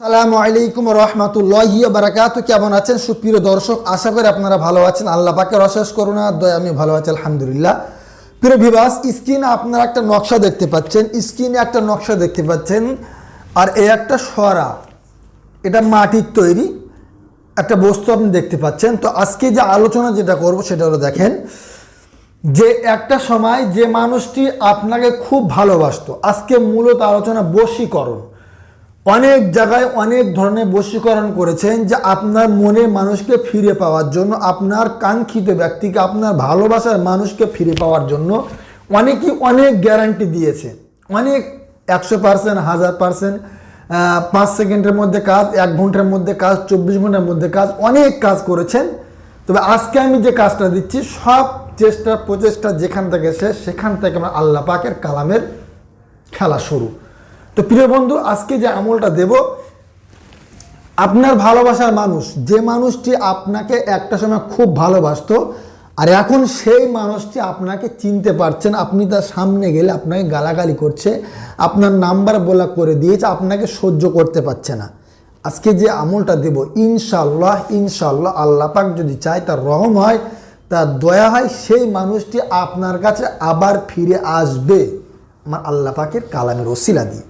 সালামু আলাইকুম রহমতুল্লাহি বারাকাতু কেমন আছেন? সুপ্রিয় দর্শক, আশা করি আপনারা ভালো আছেন। আল্লাহ পাকের অশেষ করুণা, দয়, আমি ভালো আছি, আলহামদুলিল্লাহ। প্রিয় ভিবাস স্ক্রিনে আপনারা একটা নকশা দেখতে পাচ্ছেন। স্ক্রিনে একটা নকশা দেখতে পাচ্ছেন। আর এই একটা সরা, এটা মাটির তৈরি, একটা বস্তু আপনি দেখতে পাচ্ছেন। তো আজকে যে আলোচনা যেটা করব, সেটা হলো দেখেন যে একটা সময় যে মানুষটি আপনাকে খুব ভালোবাসতো, আজকে মূলত আলোচনা বশীকরণ। অনেক জায়গায় অনেক ধরনের বশীকরণ করেছেন যে আপনার মনে মানুষকে ফিরে পাওয়ার জন্য, আপনার কাঙ্ক্ষিত ব্যক্তিকে, আপনার ভালোবাসার মানুষকে ফিরে পাওয়ার জন্য অনেকেই অনেক গ্যারান্টি দিয়েছে। অনেক একশো পার্সেন্ট হাজার পার্সেন্ট পাঁচ সেকেন্ডের মধ্যে কাজ, এক ঘণ্টার মধ্যে কাজ, চব্বিশ ঘণ্টার মধ্যে কাজ, অনেক কাজ করেছেন। তবে আজকে আমি যে কাজটা দিচ্ছি, সব চেষ্টা প্রচেষ্টা যেখান থেকে শেষ, সেখান থেকে আমরা আল্লাহ পাকের কালামের খেলা শুরু। তো প্রিয় বন্ধু, আজকে যে আমলটা দেব, আপনার ভালোবাসার মানুষ, যে মানুষটি আপনাকে একটা সময় খুব ভালোবাসতো, আর এখন সেই মানুষটি আপনাকে চিনতে পারছেন আপনি তার সামনে গেলে আপনাকে গালাগালি করছে, আপনার নাম্বার বলা করে দিয়েছে, আপনাকে সহ্য করতে পারছে না। আজকে যে আমলটা দেব ইনশাল্লাহ ইনশাল্লাহ আল্লাহ পাক যদি চায়, তার রহম হয়, তার দয়া হয়, সেই মানুষটি আপনার কাছে আবার ফিরে আসবে। আমার আল্লাহ পাকের কালামের ওসিলা দিয়ে।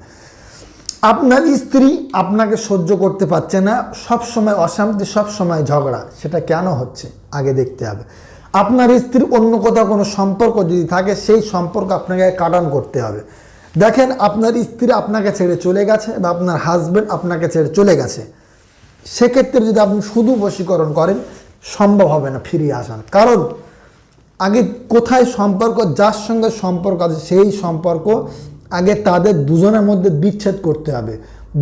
আপনার স্ত্রী আপনাকে সহ্য করতে পারছে না সব সময় অশান্তি সব সময় ঝগড়া, সেটা কেন হচ্ছে? আগে দেখতে হবে। আপনার স্ত্রী অন্য কোথাও কোনো সম্পর্ক যদি থাকে, সেই সম্পর্ক আপনাকে কাটান করতে হবে। দেখেন, আপনার স্ত্রী আপনাকে ছেড়ে চলে গেছে বা আপনার হাজব্যান্ড আপনাকে ছেড়ে চলে গেছে। সেক্ষেত্রে যদি আপনি শুধু বশীকরণ করেন, সম্ভব হবে না ফিরিয়ে আসান কারণ, আগে কোথায় সম্পর্ক, যার সঙ্গে সম্পর্ক আছে, সেই সম্পর্ক আগে তাদের দুজনের মধ্যে বিচ্ছেদ করতে হবে।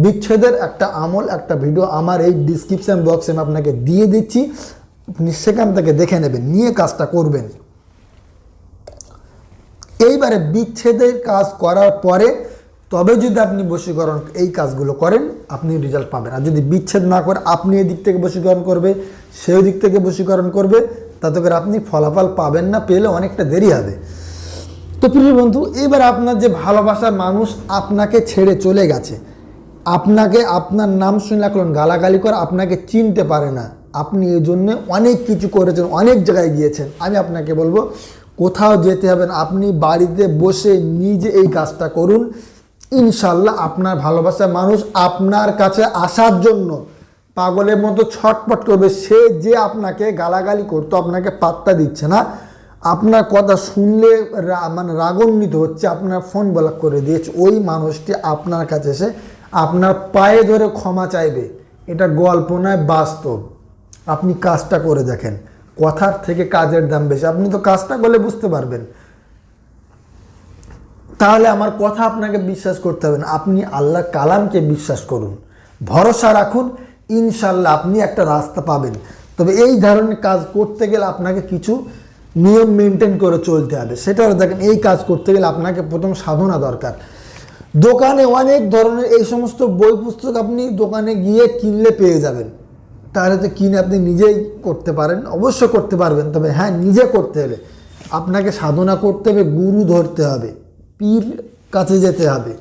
বিচ্ছেদের একটা আমল, একটা ভিডিও আমার এই ডিসক্রিপশান বক্সে আমি আপনাকে দিয়ে দিচ্ছি। আপনি সেখান থেকে দেখে নেবেন, নিয়ে কাজটা করবেন। এইবারে বিচ্ছেদের কাজ করার পরে, তবে যদি আপনি বশীকরণ এই কাজগুলো করেন আপনি রেজাল্ট পাবেন। আর যদি বিচ্ছেদ না করে, আপনি এদিক থেকে বশীকরণ করবে সেই দিক থেকে বশীকরণ করবে, তাতে করে আপনি ফলাফল পাবেন না, পেলে অনেকটা দেরি হবে। তো প্রিয় বন্ধু, এবার আপনার যে ভালোবাসার মানুষ আপনাকে ছেড়ে চলে গেছে, আপনাকে আপনার নাম শুনে এখন গালাগালি করে আপনাকে চিনতে পারে না। আপনি এই জন্য অনেক কিছু করেছেন, অনেক জায়গায় গিয়েছেন। আমি আপনাকে বলব, কোথাও যেতে হবে আপনি বাড়িতে বসে নিজে এই কাজটা করুন। ইনশাল্লাহ আপনার ভালোবাসার মানুষ আপনার কাছে আসার জন্য পাগলের মতো ছটপট করবে। সে যে আপনাকে গালাগালি করতো, আপনাকে পাত্তা দিচ্ছে না। আপনার কথা শুনলে মানে রাগান্বিত হচ্ছে, আপনার ফোন ব্লক করে দিয়েছে। ওই মানুষটি আপনার কাছে এসে আপনার পায়ে ধরে ক্ষমা চাইবে। এটা গল্প নয়, বাস্তব। আপনি কাজটা করে দেখেন। কথার থেকে কাজের দাম বেশি। আপনি তো কাজটা করলে বুঝতে পারবেন। তাহলে আমার কথা আপনাকে বিশ্বাস করতে হবে না। আপনি আল্লাহ কালামকে বিশ্বাস করুন। ভরসা রাখুন। ইনশাল্লাহ আপনি একটা রাস্তা পাবেন। তবে এই ধরনের কাজ করতে গেলে আপনাকে কিছু নিয়ম মেনটেন করে চলতে হবে। সেটা দেখেন, এই কাজ করতে গেলে আপনাকে প্রথম সাধনা দরকার। দোকানে অনেক ধরনের এই সমস্ত বই পুস্তক আপনি দোকানে গিয়ে কিনলে পেয়ে যাবেন। তাহলে তো কিনে আপনি নিজেই করতে পারেন অবশ্য করতে পারবেন। তবে হ্যাঁ নিজে করতে হলে আপনাকে সাধনা করতে হবে, গুরু ধরতে হবে, পীর কাছে যেতে হবে,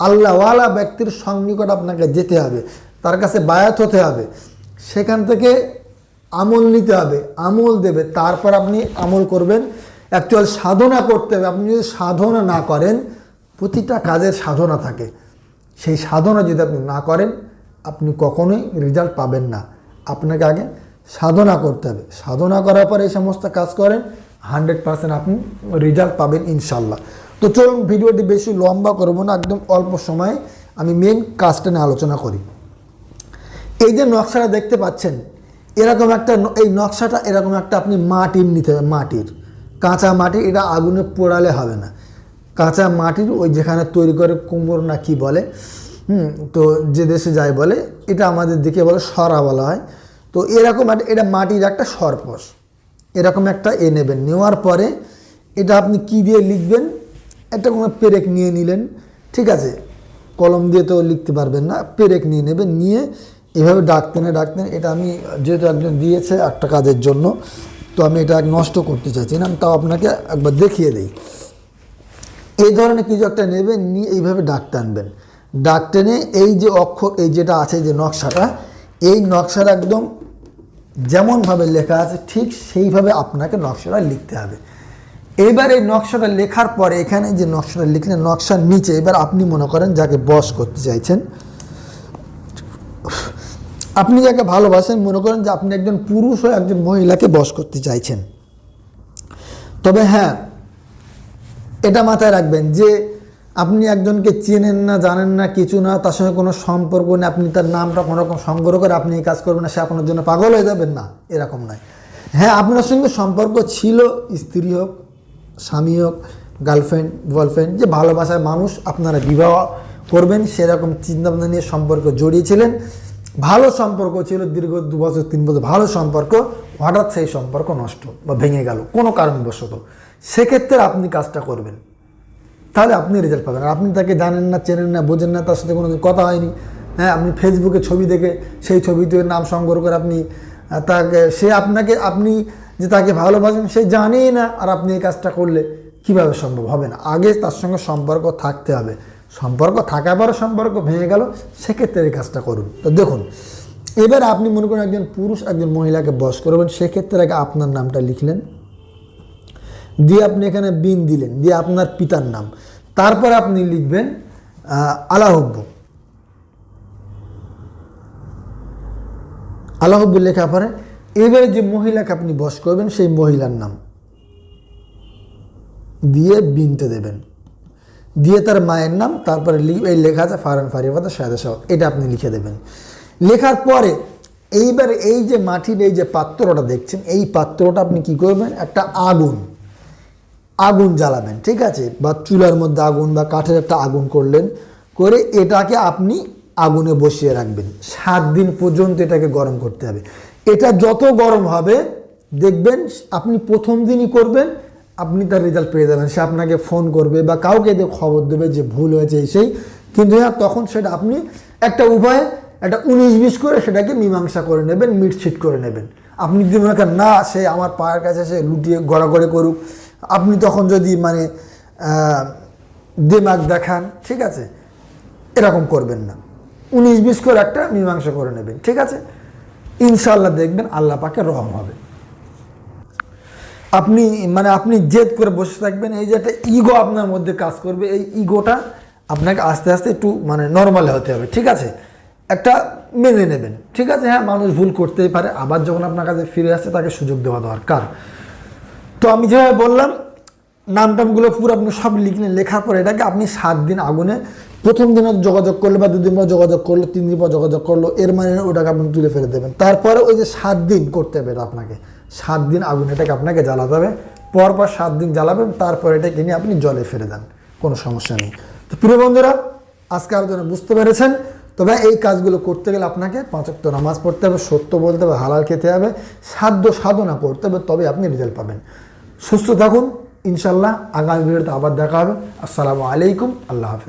আল্লাহওয়ালা ব্যক্তির সন্নিকট আপনাকে যেতে হবে, তার কাছে বায়াত হতে হবে। সেখান থেকে আমল নিতে হবে, আমল দেবে, তারপর আপনি আমল করবেন। অ্যাকচুয়াল সাধনা করতে হবে, আপনি যদি সাধনা না করেন, প্রতিটা কাজের সাধনা থাকে। সেই সাধনা যদি আপনি না করেন, আপনি কখনোই রেজাল্ট পাবেন না। আপনাকে আগে সাধনা করতে হবে। সাধনা করার পরে এই সমস্ত কাজ করেন হান্ড্রেড পার্সেন্ট আপনি রেজাল্ট পাবেন ইনশাল্লাহ তো চলুন, ভিডিওটি বেশি লম্বা করব না, একদম অল্প সময়ে। আমি মেন কাজটা নিয়ে আলোচনা করি। এই যে নকশাটা দেখতে পাচ্ছেন এরকম একটা এই নকশাটা এরকম একটা আপনি মাটির নিতে হবে মাটির। কাঁচা মাটি এটা আগুনে পোড়ালে হবে না। কাঁচা মাটির ওই যেখানে তৈরি করে কুমোর না কি বলে, হুম, তো যে দেশে যায় বলে, এটা আমাদের দিকে বলে সরা বলা হয়। তো এরকম একটা এটা মাটির একটা সরপস। এরকম একটা এ নেবেন। নেওয়ার পরে এটা আপনি কি দিয়ে লিখবেন? একটা কোনো পেরেক নিয়ে নিলেন। ঠিক আছে? কলম দিয়ে তো লিখতে পারবেন না। পেরেক নিয়ে নেবেন। নিয়ে এভাবে ডাকতেন ডাকতেন, এটা আমি যেহেতু একজন দিয়েছে একটা কাজের জন্য, তো আমি এটা নষ্ট করতে চাইছি না তাও আপনাকে একবার দেখিয়ে দিই। এই ধরনের কিছু একটা নেবেন, নিয়ে এইভাবে ডাকতে আনবেন। ডাক টেনে এই যে অক্ষর, এই যেটা আছে যে নকশাটা, এই নকশাটা একদম যেমনভাবে লেখা আছে, ঠিক সেইভাবে আপনাকে নকশাটা লিখতে হবে। এবার এই নকশাটা লেখার পরে এখানে যে নকশাটা লিখলেন, নকশার নিচে এবার আপনি মনে করেন যাকে বস করতে চাইছেন আপনি যাকে ভালোবাসেন, মনে করেন যে আপনি একজন পুরুষ ও একজন মহিলাকে বস করতে চাইছেন। তবে হ্যাঁ এটা মাথায় রাখবেন যে আপনি একজনকে চেনেন না, জানেন না, কিছু না, তার সঙ্গে কোনো সম্পর্ক নেই, আপনি তার নামটা কোনো রকম সংগ্রহ করে আপনি এই কাজ করবেন না, সে আপনার জন্য পাগল হয়ে যাবেন না, এরকম নয়। হ্যাঁ আপনার সঙ্গে সম্পর্ক ছিল, স্ত্রী হোক, স্বামী হোক, গার্লফ্রেন্ড, বয়ফ্রেন্ড, যে ভালোবাসার মানুষ আপনারা বিবাহ করবেন, সেরকম চিন্তাভাবনা নিয়ে সম্পর্ক জড়িয়েছিলেন ভালো সম্পর্ক ছিল দীর্ঘ দু বছর, তিন বছর, ভালো সম্পর্ক, হঠাৎ সেই সম্পর্ক নষ্ট বা ভেঙে গেল, কোনো কারণবশত। সেক্ষেত্রে আপনি কাজটা করবেন। তাহলে আপনি রেজাল্ট পাবেন। আর আপনি তাকে জানেন না, চেনেন না, বোঝেন না, তার সাথে কোনো কথা হয়নি। হ্যাঁ আপনি ফেসবুকে ছবি দেখে সেই ছবিতে নাম সংগ্রহ করে আপনি তাকে, সে আপনাকে, আপনি যে তাকে ভালোবাসেন, সে জানেই না। আর আপনি এই কাজটা করলে কীভাবে সম্ভব হবে না। আগে তার সঙ্গে সম্পর্ক থাকতে হবে। সম্পর্ক থাকার পরে সম্পর্ক ভেঙে গেল, সেক্ষেত্রে এই কাজটা করুন। তো দেখুন, এবার আপনি মনে করেন একজন পুরুষ, একজন মহিলাকে বস করবেন, সেক্ষেত্রে আগে আপনার নামটা লিখলেন। দিয়ে আপনি এখানে বিন দিলেন, দিয়ে আপনার পিতার নাম। তারপর আপনি লিখবেন আলাহব্য। আলাহব্য লেখা পরে, এবারে যে মহিলাকে আপনি বস করবেন, সেই মহিলার নাম। দিয়ে বিনতে দেবেন। দিয়ে তার মায়ের নাম, তারপরে এই লেখা আছে ফারান ফারিফাতা সায়দা সাহ এটা আপনি লিখে দেবেন। লেখার পরে এইবার এই যে মাটির এই যে পাত্রটা দেখছেন, এই পাত্রটা আপনি কি করবেন? একটা আগুন আগুন জ্বালাবেন, ঠিক আছে? বা চুলার মধ্যে আগুন বা কাঠের একটা আগুন করলেন, করে এটাকে আপনি আগুনে বসিয়ে রাখবেন। সাত দিন পর্যন্ত এটাকে গরম করতে হবে। এটা যত গরম হবে, দেখবেন আপনি প্রথম দিনই করবেন আপনি তার রেজাল্ট পেয়ে যাবেন। সে আপনাকে ফোন করবে বা কাউকে দিয়ে খবর দেবে যে ভুল হয়েছে সেই। কিন্তু হ্যাঁ তখন সেটা আপনি একটা উপায়ে, একটা উনিশ বিশ করে সেটাকে মীমাংসা করে নেবেন মিটছিট করে নেবেন। আপনি যদি মনে করেন, না, সে আমার পায়ের কাছে, সে লুটিয়ে গড়াগড়ি করুক। আপনি তখন যদি মানে দেমাগ দেখান, ঠিক আছে? এরকম করবেন না। উনিশ বিশ করে একটা মীমাংসা করে নেবেন, ঠিক আছে? ইনশাল্লাহ দেখবেন আল্লাহ পাকে রহম হবে। আপনি মানে আপনি জেদ করে বসে থাকবেন, এই যে একটা ইগো আপনার মধ্যে কাজ করবে, এই ইগোটা আপনাকে আস্তে আস্তে একটু মানে নর্মাল হতে হবে, ঠিক আছে? একটা মেনে নেবেন, ঠিক আছে? হ্যাঁ মানুষ ভুল করতেই পারে, আবার যখন আপনার কাছে ফিরে আসছে, তাকে সুযোগ দেওয়া দরকার। তো আমি যেভাবে বললাম নাম টামগুলো পুরো আপনি সব লিখলেন লেখার পর এটাকে আপনি সাত দিন আগুনে, প্রথম দিন যোগাযোগ করল বা দুদিন পর যোগাযোগ করল, তিন দিন পর যোগাযোগ করল, এর মানে ওটাকে আপনি তুলে ফেলে দেবেন। তারপরে ওই যে সাত দিন করতে হবে এটা আপনাকে। সাত দিন আগুন এটাকে আপনাকে জ্বালাতে হবে, পরপর সাত দিন জ্বালাবেন, তারপর এটাকে নিয়ে আপনি জলে ফেলে দেন, কোনো সমস্যা নেই। তো প্রিয় বন্ধুরা, আজকে আলোচনা বুঝতে পেরেছেন, তবে এই কাজগুলো করতে গেলে আপনাকে পাঁচক্ত নামাজ পড়তে হবে, সত্য বলতে হবে, হালাল খেতে হবে, সাধ্য সাধনা করতে হবে তবে আপনি রেজাল্ট পাবেন। সুস্থ থাকুন ইনশাল্লাহ আগামী ভিডিওতে আবার দেখা হবে। আসসালামু আলাইকুম, আল্লাহ হাফেজ।